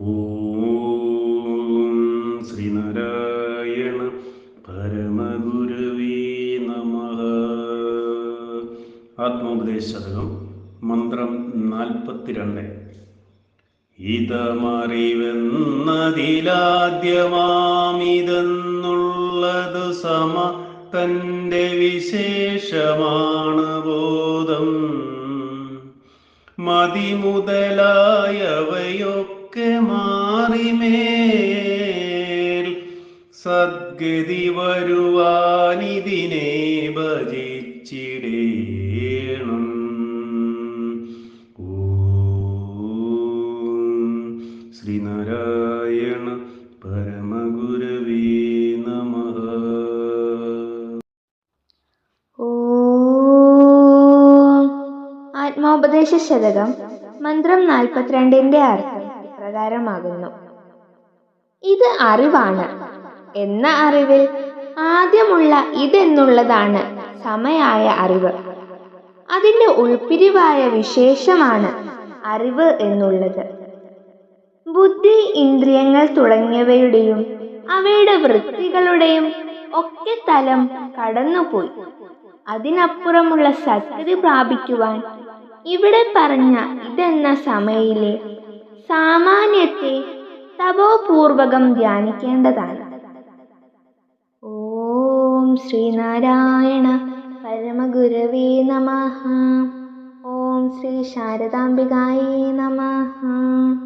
ഓം ശ്രീനാരായണ പരമഗുരുവേ നമ. ആത്മോപദേശകം മന്ത്രം നാൽപ്പത്തിരണ്ട്. ഇതമറിവെന്നതിലാദ്യമാമിതെന്നുള്ളത് സമ തന്റെ വിശേഷമാണ് ബോധം. മതിമുതലായവയൊക്കെ മാറിമേൽ സദ്ഗതി വരുവാനിതിനെ ഭജിച്ചിടേണം. ശ്രീനാരായണ പരമഗുരവേ നമ. ആത്മോപദേശ ശതകം മന്ത്രം നാൽപ്പത്തിരണ്ടിന്റെ അർത്ഥം. ഇപ്രകാരമാകുന്നു ഇത് അറിവാണ്. എന്ന അറിവിൽ ആദ്യമുള്ള ഇതെന്നുള്ളതാണ് സമയായ അറിവ്. അതിന്റെ ഉൾപ്പിരിവായ വിശേഷമാണ് അറിവ് എന്നുള്ളത്. ബുദ്ധി ഇന്ദ്രിയങ്ങൾ തുടങ്ങിയവയുടെയും അവയുടെ വൃത്തികളുടെയും ഒക്കെ തലം കടന്നുപോയി. അതിനപ്പുറമുള്ള സത്യത പ്രാപിക്കുവാൻ ഇവിടെ പറഞ്ഞ ഇതെന്ന സമയിലെ സാമാന്യത്തെ തപോപൂർവകം ധ്യാനിക്കേണ്ടതാണ്. ഓം ശ്രീനാരായണ പരമഗുരവേ നമ. ഓം ശ്രീ ശാരദാംബികായേ നമഃ.